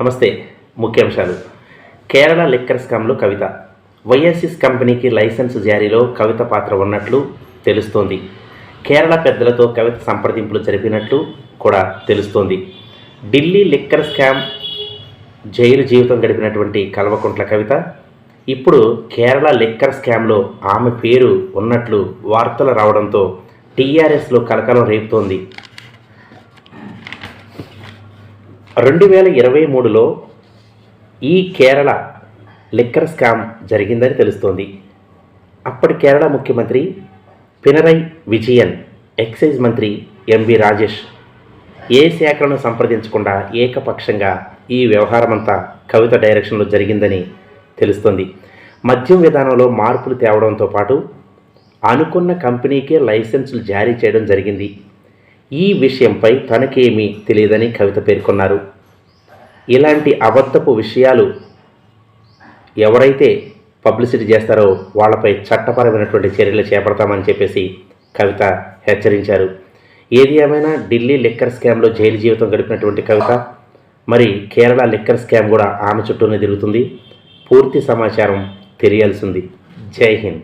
నమస్తే ముఖ్యాంశాలు. కేరళ లిక్కర్ స్కామ్లో కవిత. వైఎస్ఎస్ కంపెనీకి లైసెన్స్ జారీలో కవిత పాత్ర ఉన్నట్లు తెలుస్తోంది. కేరళ పెద్దలతో కవిత సంప్రదింపులు జరిపినట్లు కూడా తెలుస్తోంది. ఢిల్లీ లిక్కర్ స్కామ్ జైలు జీవితం గడిపినటువంటి కల్వకుంట్ల కవిత. ఇప్పుడు కేరళ లిక్కర్ స్కామ్లో ఆమె పేరు ఉన్నట్లు వార్తలు రావడంతో టీఆర్ఎస్లో కలకలం రేపుతోంది. రెండు వేల ఇరవై మూడులో ఈ కేరళ లిక్కర్ స్కామ్ జరిగిందని తెలుస్తోంది. అప్పటి కేరళ ముఖ్యమంత్రి పినరై విజయన్ ఎక్సైజ్ మంత్రి ఎంవి రాజేష్ ఏ శాఖలను సంప్రదించకుండా ఏకపక్షంగా ఈ వ్యవహారమంతా కవిత డైరెక్షన్లో జరిగిందని తెలుస్తోంది. మద్యం విధానంలో మార్పులు తేవడంతో పాటు అనుకున్న కంపెనీకే లైసెన్సులు జారీ చేయడం జరిగింది. ఈ విషయంపై తనకేమీ తెలియదని కవిత పేర్కొన్నారు. ఇలాంటి అబద్ధపు విషయాలు ఎవరైతే పబ్లిసిటీ చేస్తారో వాళ్ళపై చట్టపరమైనటువంటి చర్యలు చేపడతామని చెప్పేసి కవిత హెచ్చరించారు. ఏది ఏమైనా ఢిల్లీ లిక్కర్ స్కామ్లో జైలు జీవితం గడిపినటువంటి కవిత మరి కేరళ లిక్కర్ స్కామ్ కూడా ఆమె చుట్టూనే తిరుగుతుంది. పూర్తి సమాచారం తెలియాల్సింది. జై హింద్.